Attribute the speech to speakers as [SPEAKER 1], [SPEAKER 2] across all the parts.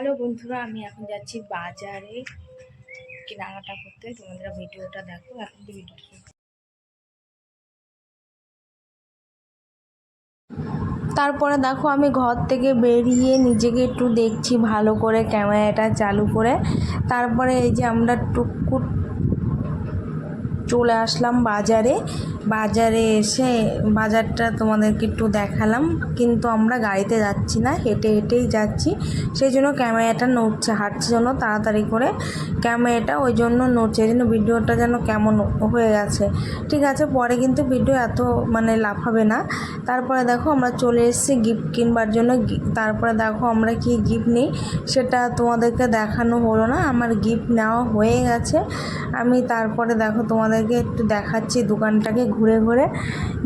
[SPEAKER 1] Hello বন্ধুরা, আমি এখন যাচ্ছি বাজারে কেনাকাটা করতে। তোমাদের ভিডিওটা দেখো, এখন ভিডিওটা তারপরে দেখো, আমি ঘর থেকে বেরিয়ে নিজেকে একটু দেখছি ভালো করে, ক্যামেরাটা চালু করে। তারপরে এই যে আমরা টুকুর চলে আসলাম বাজারে। বাজারে এসে বাজারটা তোমাদেরকে একটু দেখালাম। কিন্তু আমরা গাড়িতে যাচ্ছি না, হেঁটে হেঁটেই যাচ্ছি। সেই জন্য ক্যামেরাটা নড়ছে, হাঁটছে জন্য তাড়াতাড়ি করে। ক্যামেরাটা ওই জন্য নড়ছে, এই জন্য ভিডিওটা যেন কেমন হয়ে গেছে। ঠিক আছে, পরে কিন্তু ভিডিও এত মানে লাফাবে না। তারপরে দেখো আমরা চলে এসেছি গিফট কিনবার জন্য। তারপরে দেখো আমরা কি গিফট নিই, সেটা তোমাদেরকে দেখানো হলো না। আমার গিফট নেওয়া হয়ে গেছে। আমি তারপরে দেখো তোমাদেরকে একটু দেখাচ্ছি দোকানটাকে ঘুরে ঘুরে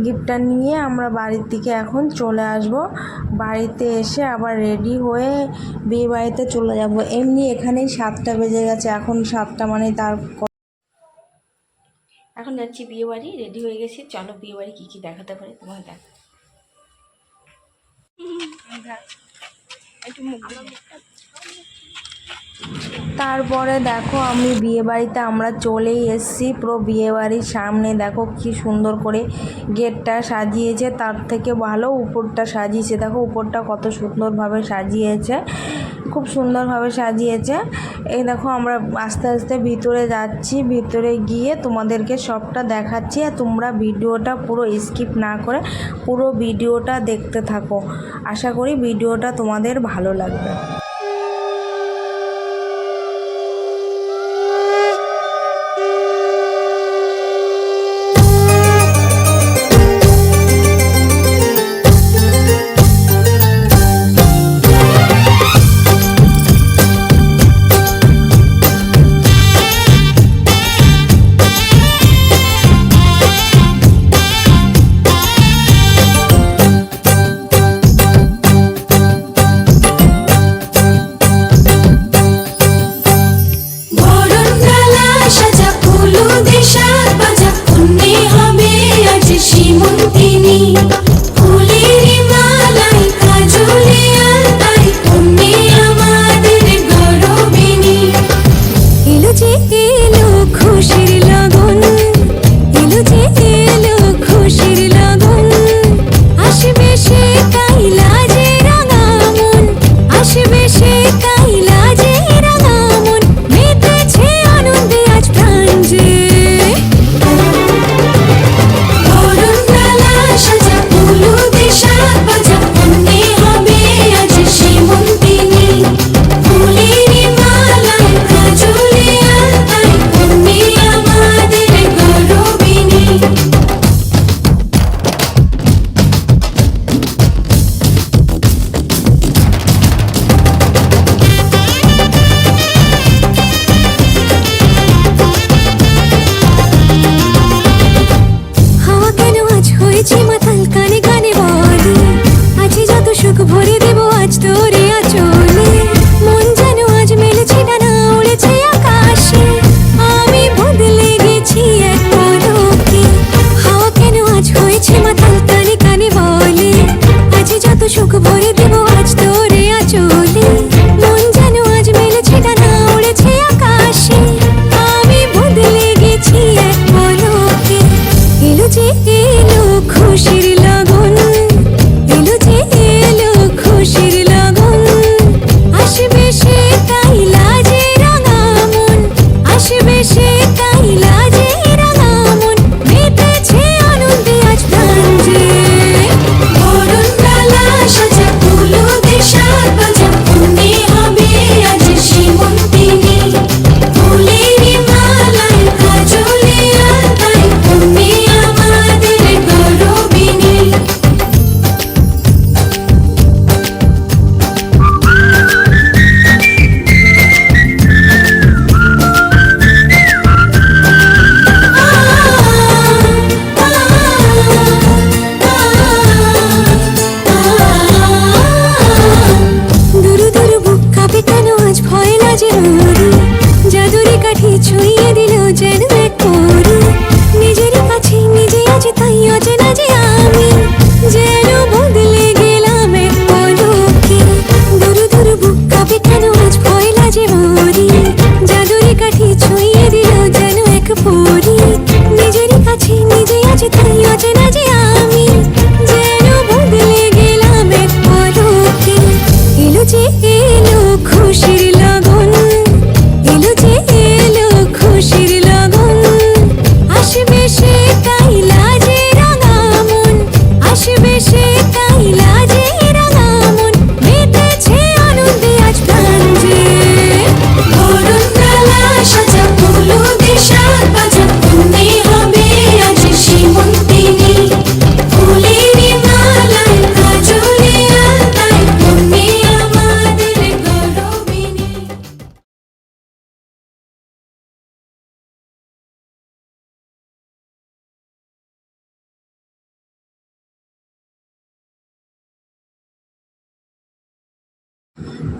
[SPEAKER 1] গিফটটা নিয়ে আমরা বাড়ির দিকে এখন চলে আসব। বাড়িতে এসে আবার রেডি হয়ে বিয়ে বাড়িতে চলে যাব। এমনি এখানেই সাতটা বেজে গেছে এখন সাতটা মানে তার এখন যাচ্ছি বিয়ে বাড়ি রেডি হয়ে গেছি। চলো বিয়ে বাড়ি কী কী দেখাতে পারি তোমার দেখ তারপরে দেখো আমি বিয়ে বাড়িতে আমরা চলেই এসেছি। পুরো বিয়ে বাড়ির সামনে দেখো কি সুন্দর করে গেটটা সাজিয়েছে। তার থেকে ভালো উপরটা সাজিয়েছে। দেখো উপরটা কত সুন্দরভাবে সাজিয়েছে। খুব সুন্দরভাবে সাজিয়েছে। এই দেখো আমরা আস্তে আস্তে ভিতরে যাচ্ছি। ভিতরে গিয়ে তোমাদেরকে সবটা দেখাচ্ছি আর তোমরা ভিডিওটা পুরো স্কিপ না করে পুরো ভিডিওটা দেখতে থাকো। আশা করি ভিডিওটা তোমাদের ভালো লাগবে।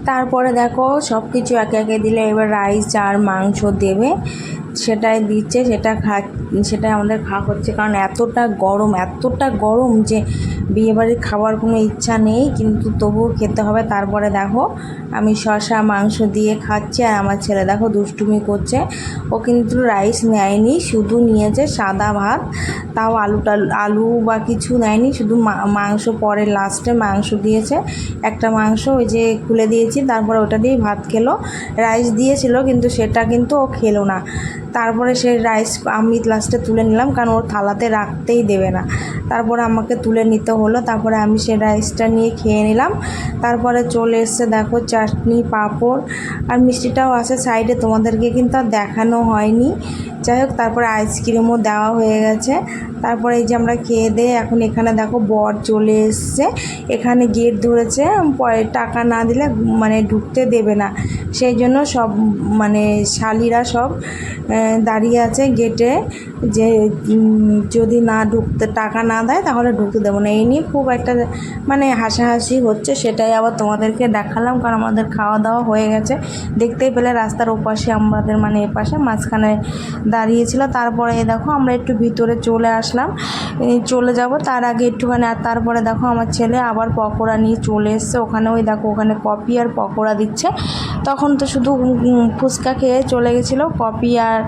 [SPEAKER 1] তারপরে দেখো সব কিছু একে একে দিলে এবার রাইস আর মাংস দেবে। সেটাই দিচ্ছে, সেটা খা সেটাই আমাদের খাওয়া হচ্ছে কারণ এতটা গরম এতটা গরম যে বিয়েবাড়ির খাবার কোনো ইচ্ছা নেই, কিন্তু তবুও খেতে হবে। তারপরে দেখো, আমি শশা মাংস দিয়ে খাচ্ছি আর আমার ছেলে দেখো দুষ্টুমি করছে। ও কিন্তু রাইস নেয়নি, শুধু নিয়েছে সাদা ভাত। তাও আলু আলু বা কিছু নেয়নি, শুধু মাংস পরে লাস্টে মাংস দিয়েছে। একটা মাংস ওই যে খুলে দিয়েছি, তারপরে ওটা দিয়ে ভাত খেলো। রাইস দিয়েছিল, কিন্তু সেটা কিন্তু ও খেলো না। তারপরে সেই রাইস আমি লাস্টে তুলে নিলাম, কারণ ওর থালাতে রাখতেই দেবে না। তারপরে আমাকে তুলে নিতে হলো, তারপরে আমি সেই রাইসটা নিয়ে খেয়ে নিলাম। তারপরে চলে এসছে দেখো চাটনি, পাঁপড়, আর মিষ্টিটাও আছে সাইডে তোমাদেরকে কিন্তু আর দেখানো হয়নি। যাই হোক, তারপরে আইসক্রিমও দেওয়া হয়ে গেছে। তারপরে এই যে আমরা খেয়ে দিয়ে এখন এখানে দেখো বর চলে এসছে। এখানে গেট ধরেছে, পরে টাকা না দিলে মানে ঢুকতে দেবে না। সেই জন্য সব মানে শালিরা সব দাঁড়িয়ে আছে গেটে যে যদি না ঢুকতে, টাকা না দেয় তাহলে ঢুকতে দেবো না। এই নিয়ে খুব একটা মানে হাসাহাসি হচ্ছে, সেটাই আবার তোমাদেরকে দেখালাম, কারণ আমাদের খাওয়া দাওয়া হয়ে গেছে। দেখতেই পেলে রাস্তার ওপাশে, আমাদের মানে এপাশে, মাঝখানে দাঁড়িয়েছিল, তারপরে দেখো আমরা একটু ভিতরে চলে আসলাম। চলে যাব, তার আগে একটুখানি, আর তারপরে দেখো আমার ছেলে আবার পকোড়া নিয়ে চলে এসছে। ওখানে ওই দেখো, ওখানে কপি আর পকোড়া দিচ্ছে। তখন তো শুধু ফুচকা খেয়ে চলে গেছিল। কপি আর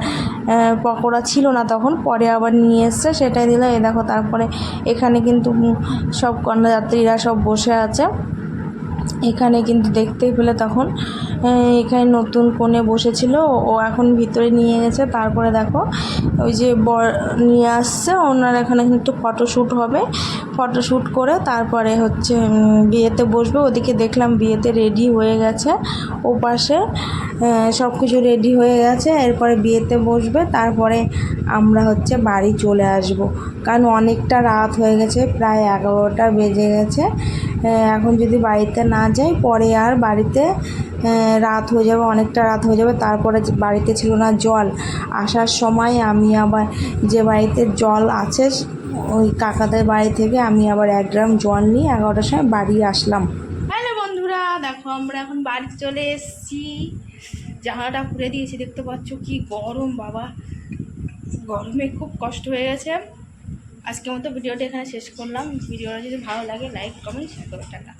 [SPEAKER 1] পকোড়া ছিল না তখন, পরে আবার নিয়ে এসছে, সেটাই দিল। এই দেখো, তারপরে এখানে কিন্তু সব কন্যাযাত্রীরা সব বসে আছে। এখানে কিন্তু দেখতেই পেলে তখন এখানে নতুন কোণে বসেছিল, ও এখন ভিতরে নিয়ে গেছে তারপরে দেখো, ওই যে বর নিয়ে আসছে, ওনার এখানে কিন্তু ফটোশ্যুট হবে, ফটোশ্যুট করে তারপরে হচ্ছে বিয়েতে বসবে, ওদিকে দেখলাম বিয়েতে রেডি হয়ে গেছে, ও পাশে সব কিছু রেডি হয়ে গেছে, এরপরে বিয়েতে বসবে, তারপরে আমরা হচ্ছে বাড়ি চলে আসব। কারণ অনেকটা রাত হয়ে গেছে, প্রায় এগারোটা বেজে গেছে। এখন যদি বাড়িতে না যাই, পরে আর বাড়িতে রাত হয়ে যাবে, অনেকটা রাত হয়ে যাবে। তারপরে বাড়িতে ছিল না জল, আসার সময় আমি আবার যে বাড়িতে জল আছে, ওই কাকাদের বাড়ি থেকে আমি আবার এক গ্রাম জল নিয়ে এগারোটার সময় বাড়ি আসলাম।
[SPEAKER 2] হ্যালো বন্ধুরা, দেখো আমরা এখন বাড়ি চলে এসেছি। জামাটা খুলে দিয়েছি, দেখতে পাচ্ছ কি গরম বাবা। গরমে খুব কষ্ট হয়ে গেছে। আজকের মতো ভিডিওটা এখানে শেষ করলাম। ভিডিওটা যদি ভালো লাগে লাইক কমেন্ট শেয়ার করে টাটা।